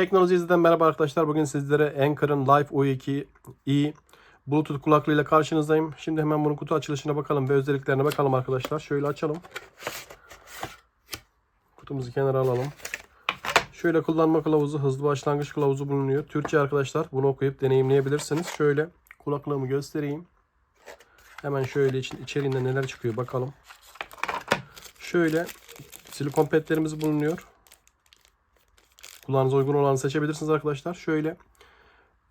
Teknoloji izleden merhaba arkadaşlar. Bugün sizlere Anker'ın Live U2i Bluetooth kulaklığıyla karşınızdayım. Şimdi hemen bunun kutu açılışına bakalım ve özelliklerine bakalım arkadaşlar. Şöyle açalım. Kutumuzu kenara alalım. Şöyle kullanma kılavuzu, hızlı başlangıç kılavuzu bulunuyor. Türkçe arkadaşlar. Bunu okuyup deneyimleyebilirsiniz. Şöyle kulaklığımı göstereyim. Hemen şöyle için, içeriğinde neler çıkıyor bakalım. Şöyle silikon petlerimiz bulunuyor. Kulağınıza uygun olanı seçebilirsiniz arkadaşlar. Şöyle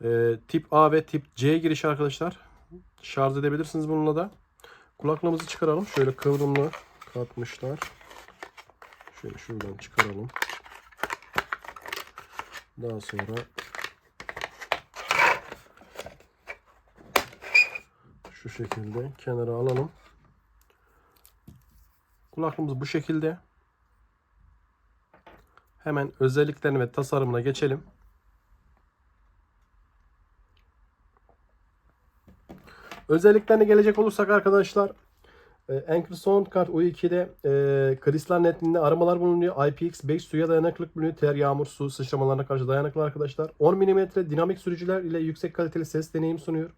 e, tip A ve tip C girişi arkadaşlar. Şarj edebilirsiniz bununla da. Kulaklığımızı çıkaralım. Şöyle kıvrımlı katmışlar. Şöyle şuradan çıkaralım. Daha sonra şu şekilde kenara alalım. Kulaklığımız bu şekilde. Hemen özelliklerine ve tasarımına geçelim. Özelliklerine gelecek olursak arkadaşlar e, Anchor Soundcard U2'de e, kristal netliğinde aramalar bulunuyor. IPX5 suya dayanıklılık bulunuyor. Ter, yağmur, su sıçramalarına karşı dayanıklı arkadaşlar. 10 mm dinamik sürücüler ile yüksek kaliteli ses deneyim sunuyor.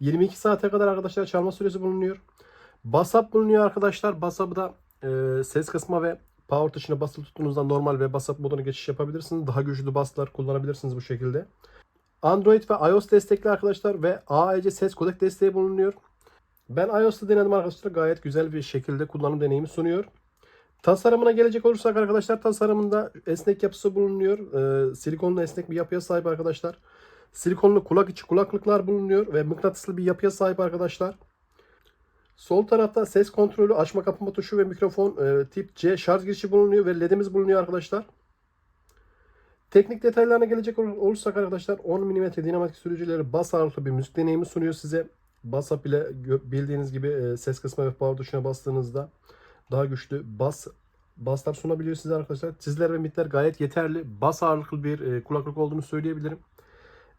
22 saate kadar arkadaşlar çalma süresi bulunuyor. Basap bulunuyor arkadaşlar. Basap'ı da e, ses kısma ve power tuşuna basılı tuttuğunuzda normal ve basap moduna geçiş yapabilirsiniz. Daha güçlü baslar kullanabilirsiniz bu şekilde. Android ve iOS destekli arkadaşlar ve AEC ses kodek desteği bulunuyor. Ben iOS'ta denedim arkadaşlar. Gayet güzel bir şekilde kullanım deneyimi sunuyor. Tasarımına gelecek olursak arkadaşlar tasarımında esnek yapısı bulunuyor. Ee, silikonlu esnek bir yapıya sahip arkadaşlar. Silikonlu kulak içi kulaklıklar bulunuyor ve mıknatıslı bir yapıya sahip arkadaşlar. Sol tarafta ses kontrolü, açma kapama tuşu ve mikrofon e, tip C şarj girişi bulunuyor ve ledimiz bulunuyor arkadaşlar. Teknik detaylarına gelecek ol- olursak arkadaşlar 10 mm dinamatik sürücüleri bas ağırlıklı bir müzik deneyimi sunuyor size. Bas up ile bildiğiniz gibi e, ses kısmı ve power tuşuna bastığınızda daha güçlü bas baslar sunabiliyor size arkadaşlar. Çizgiler ve mitler gayet yeterli. Bas ağırlıklı bir e, kulaklık olduğunu söyleyebilirim.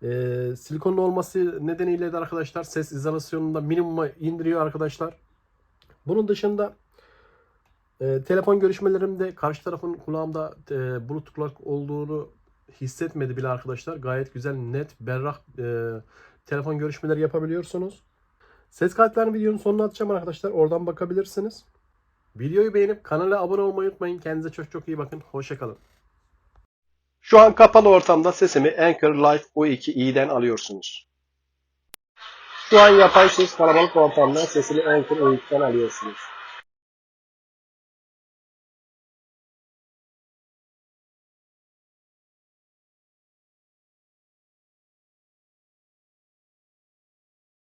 E, silikonlu olması nedeniyle de arkadaşlar ses izolasyonunu da minimuma indiriyor arkadaşlar. Bunun dışında e, telefon görüşmelerimde karşı tarafın kulağımda e, bluetooth kulak olduğunu hissetmedi bile arkadaşlar. Gayet güzel, net, berrak e, telefon görüşmeleri yapabiliyorsunuz. Ses kayıtlarını videonun sonuna atacağım arkadaşlar. Oradan bakabilirsiniz. Videoyu beğenip kanala abone olmayı unutmayın. Kendinize çok çok iyi bakın. Hoşçakalın. Şu an kapalı ortamda sesimi Anchor Live U2i'den alıyorsunuz. Şu an yapay ses kalabalık ortamda sesini Anchor U2'den alıyorsunuz.